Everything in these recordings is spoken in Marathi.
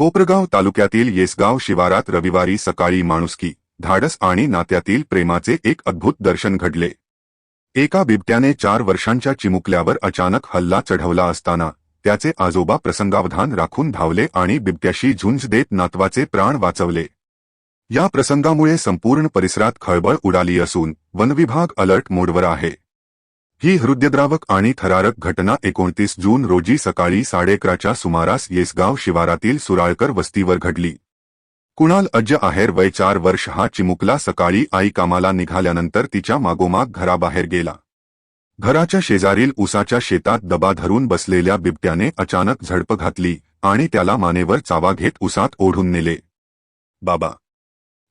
कोपरगाव तालुक्यातील येसगाव शिवारात रविवारी सकाळी माणुसकी धाडस आणि नात्यातील प्रेमाचे एक अद्भुत दर्शन घडले. एका बिबट्याने चार वर्षांच्या चिमुकल्यावर अचानक हल्ला चढवला असताना त्याचे आजोबा प्रसंगावधान राखून धावले आणि बिबट्याशी झुंज देत नातवाचे प्राण वाचवले. या प्रसंगामुळे संपूर्ण परिसरात खळबळ उडाली असून वनविभाग अलर्ट मोडवर आहे. ही हृदयद्रावक आणि थरारक घटना एकोणतीस जून रोजी सकाळी साडेअकराच्या सुमारास येसगाव शिवारातील सुराळकर वस्तीवर घडली. कुणाल अज्ज आहेर वय चार वर्ष हा चिमुकला सकाळी आई कामाला निघाल्यानंतर तिच्या मागोमाग घराबाहेर गेला. घराच्या शेजारील उसाच्या शेतात दबा धरून बसलेल्या बिबट्याने अचानक झडप घातली आणि त्याला मानेवर चावा घेत उसात ओढून नेले. बाबा!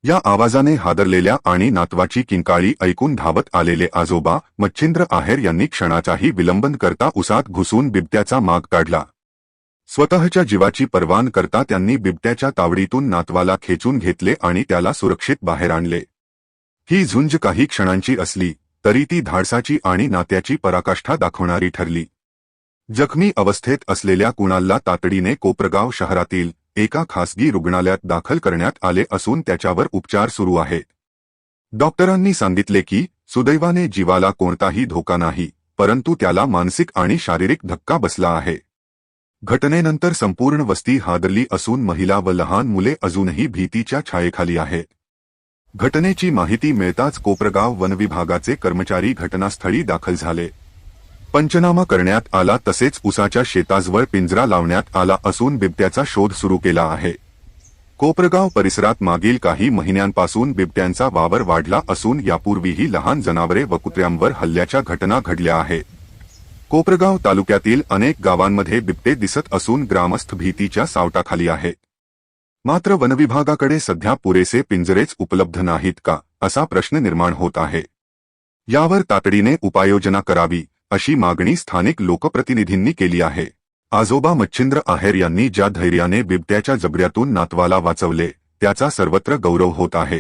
या आवाजाने हादरलेल्या आणि नातवाची किंकाळी ऐकून धावत आलेले आजोबा मच्छिंद्र आहेर यांनी क्षणाचाही विलंबन करता उसात घुसून बिबट्याचा माग काढला. स्वतःच्या जीवाची परवान करता त्यांनी बिबट्याच्या तावडीतून नातवाला खेचून घेतले आणि त्याला सुरक्षित बाहेर आणले. ही झुंज काही क्षणांची असली तरी ती धाडसाची आणि नात्याची पराकाष्ठा दाखवणारी ठरली. जखमी अवस्थेत असलेल्या कुणालला तातडीने कोपरगाव शहरातील एका खासगी रुग्णालयात दाखल करण्यात आले असून त्याच्यावर उपचार सुरू आहेत. डॉक्टरांनी सांगितले की सुदैवाने जीवाला कोणताही धोका नाही परंतु त्याला मानसिक आणि शारीरिक धक्का बसला आहे. घटनेनंतर संपूर्ण वस्ती हादरली असून महिला व लहान मुले अजूनही भीतीच्या छायेखाली आहेत. घटनेची माहिती मिळताच कोपरगाव वनविभागाचे कर्मचारी घटनास्थळी दाखल झाले. पंचनामा करण्यात आला तसेच उसाच्या शेताजवर पिंजरा लावण्यात आला असून बिबट्याचा शोध सुरू केला आहे. कोपरगाव परिसरात मागील काही महिन्यांपासून बिबट्यांचा वावर वाढला असून यापूर्वीही लहान जनावरे व कुत्र्यांवर हल्ल्याच्या घटना घडल्या आहेत. कोपरगाव तालुक्यातील अनेक गावांमध्ये बिबटे दिसत असून ग्रामस्थ भीतीच्या सावटाखाली आहेत. मात्र वनविभागाकडे सध्या पुरेसे पिंजरेच उपलब्ध नाहीत का असा प्रश्न निर्माण होत आहे. यावर तातडीने उपाययोजना करावी अशी मागणी स्थानिक लोकप्रतिनिधींनी केली आहे. आजोबा मच्छिंद्र आहेर यांनी ज्या धैर्याने बिबट्याच्या जबड्यातून नातवाला वाचवले त्याचा सर्वत्र गौरव होत आहे.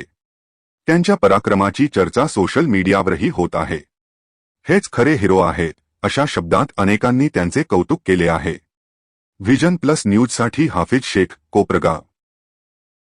त्यांच्या पराक्रमाची चर्चा सोशल मीडियावरही होत आहे. हेच खरे हिरो आहेत अशा शब्दात अनेकांनी त्यांचे कौतुक केले आहे. व्हिजन प्लस न्यूजसाठी हाफिज शेख कोपरगाव.